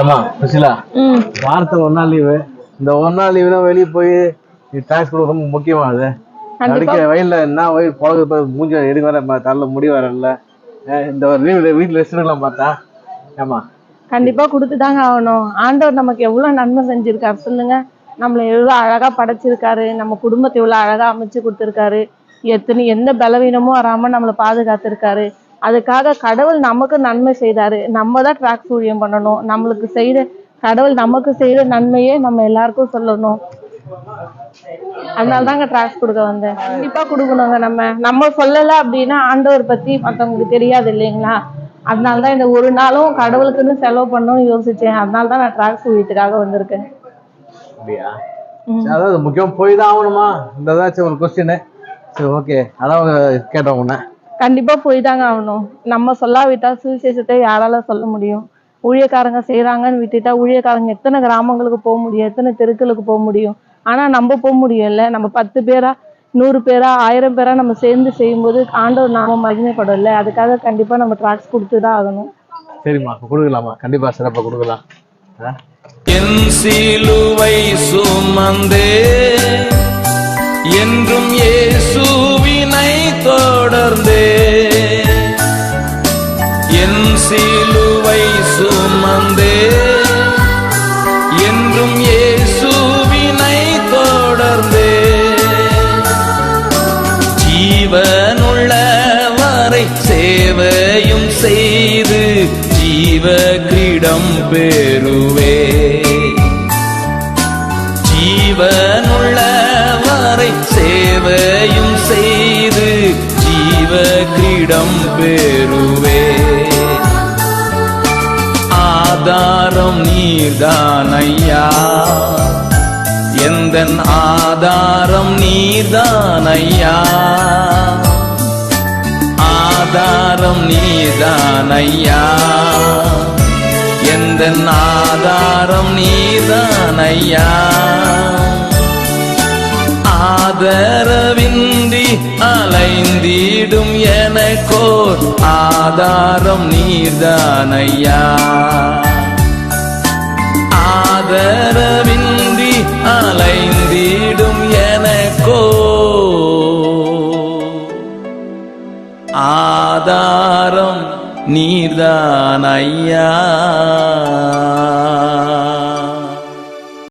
ஏமா சுசிலா ம். வாரத்துல ஒரு நாள் லீவு இந்த ஒரு நாள் லீவு தான் வெளியே போய் டாக்ஸ் கொடுக்க ரொம்ப முக்கியமா அது? கண்டிப்பா. அடிக்க வயல்ல என்ன வயல் பழகு மூஞ்சி எடுக்க வர தள்ள முடி வரல. இந்த ஒரு லீவு வீட்டுல ரெஸ்ட் எடுக்கலாம் பார்த்தா? ஏமா கண்டிப்பா கொடுத்துதாங்க ஆகணும். ஆண்டவர் நமக்கு எவ்வளவு நன்மை செஞ்சிருக்காரு சொல்லுங்க. நம்மளை எவ்வளவு அழகா படைச்சிருக்காரு. நம்ம குடும்பத்தை எவ்வளவு அழகா அமைச்சு கொடுத்திருக்காரு. எத்தனை எந்த பலவீனமும் வராம நம்மளை பாதுகாத்திருக்காரு. அதுக்காக கடவுள் நமக்கு நன்மை செய்தாரு. நம்ம தான் ட்ராக் ஊழியம் பண்ணணும். நம்மளுக்கு செய்யற கடவுள் நமக்கு செய்யற நன்மையே நம்ம எல்லாருக்கும் சொல்லணும். அதனால தாங்க ட்ராக்ஸ் கொடுக்க வந்தேன். கண்டிப்பா கொடுக்கணுங்க நம்ம. நம்ம சொல்லல அப்படின்னா ஆண்டவர் பத்தி மத்தவங்களுக்கு தெரியாது இல்லைங்களா? அதனால தான் இந்த ஒரு நாளும் கடவுளுக்குன்னு செலவு பண்ணணும்னு யோசிச்சேன். அதனால தான் நான் ட்ராக்ஸ் வீட்டுக்காக வந்திருக்கேன். அதாவது முக்கியம் போய் தான் ஆகணுமா? இந்த ஒரு கொஸ்டின் சரி ஓகே அதான் கேட்டோம் உன்ன கண்டிப்பா போய் தாங்க ஆகணும். நம்ம சொல்லாவிட்டா சுவிசேஷத்தை யாரால சொல்ல முடியும்? ஊழியக்காரங்க செய்றாங்கன்னு விட்டுட்டா ஊழியக்காரங்க எத்தனை கிராமங்களுக்கு போக முடியும்? எத்தனை தெருக்களுக்கு போக முடியும்? ஆனா நம்ம போக முடியும்ல. நம்ம பத்து பேரா நூறு பேரா ஆயிரம் பேரா நம்ம சேர்ந்து செய்யும்போது ஆண்டவர் நாம மகிமைப்படும்ல. அதுக்காக கண்டிப்பா நம்ம ட்ராக்ஸ் கொடுத்து தான் ஆகணும். சரிம்மா கொடுக்கலாமா? கண்டிப்பா சிறப்பா கொடுக்கலாம்? என் சிலுவை சுமந்தே. என்றும் இயேசுவினை தொடர்ந்தே. என் சிலுவை சுமந்தே. என்றும் இயேசுவினை தொடர்ந்தே. ஜீவனுள்ள வரை சேவையும் செய்து ஜீவ கிரீடம் பெறுவே. ஜீவனுள்ள சேவையும் செய்து ஜீவ கிரீடம் பெறுவே. ஆதாரம் நீர்தானையா? எந்த ஆதாரம் நீர்தானையா? ஆதாரம் நீர்தானையா? எந்த ஆதாரம் நீர்தானையா? ஆதரவின்றி அலைந்திடும் எனக்கோர் ஆதாரம் நீர்தானையா. ஆதரவின்றி அலைந்திடும் எனக்கோ ஆதாரம் நீர்தான் ஐயா